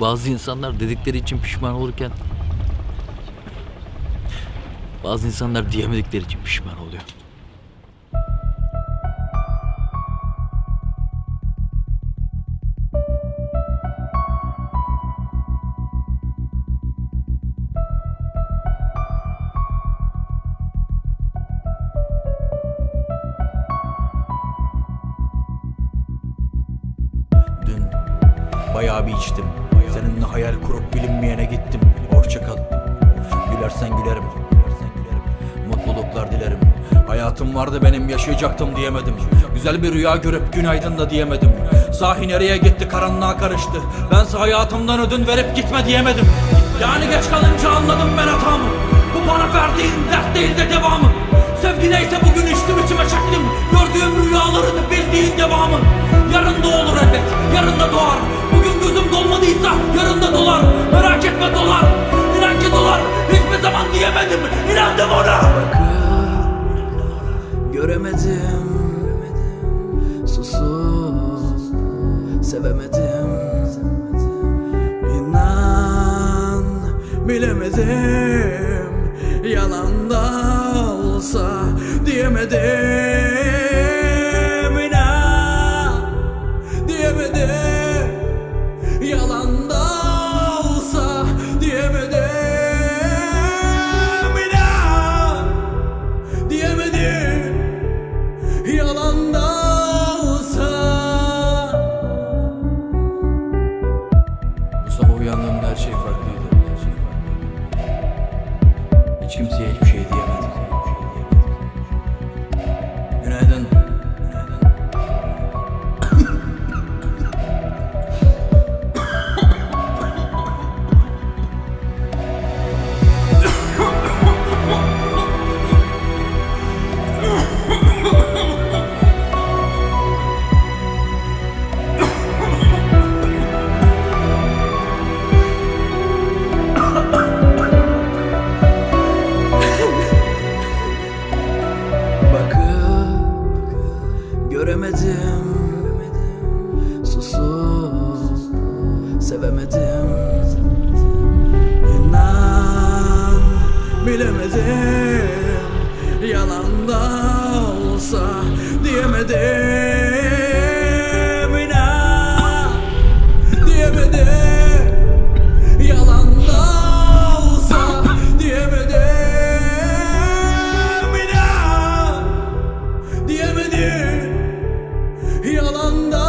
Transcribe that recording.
bazı insanlar dedikleri için pişman olurken bazı insanlar diyemedikleri için pişman oluyor. Bayağı bir içtim Seninle hayal kurup bilinmeyene gittim. Hoşça kal. Gülersen gülerim. Mutluluklar dilerim. Hayatım vardı benim yaşayacaktım diyemedim. Güzel bir rüya görüp günaydın da diyemedim. Sahi nereye gitti karanlığa karıştı. Bense hayatımdan ödün verip gitme diyemedim. Yani geç kalınca anladım ben hatamı. Bu bana verdiğin dert değil de devamı Sevemedim. İnan Bilemedim. Yalan da olsa Diyemedim Aşkım. sevemedim. İnan bilemedim. Yalan da olsa diyemedim. İnan diyemedim. Yalan da olsa diyemedim. İnan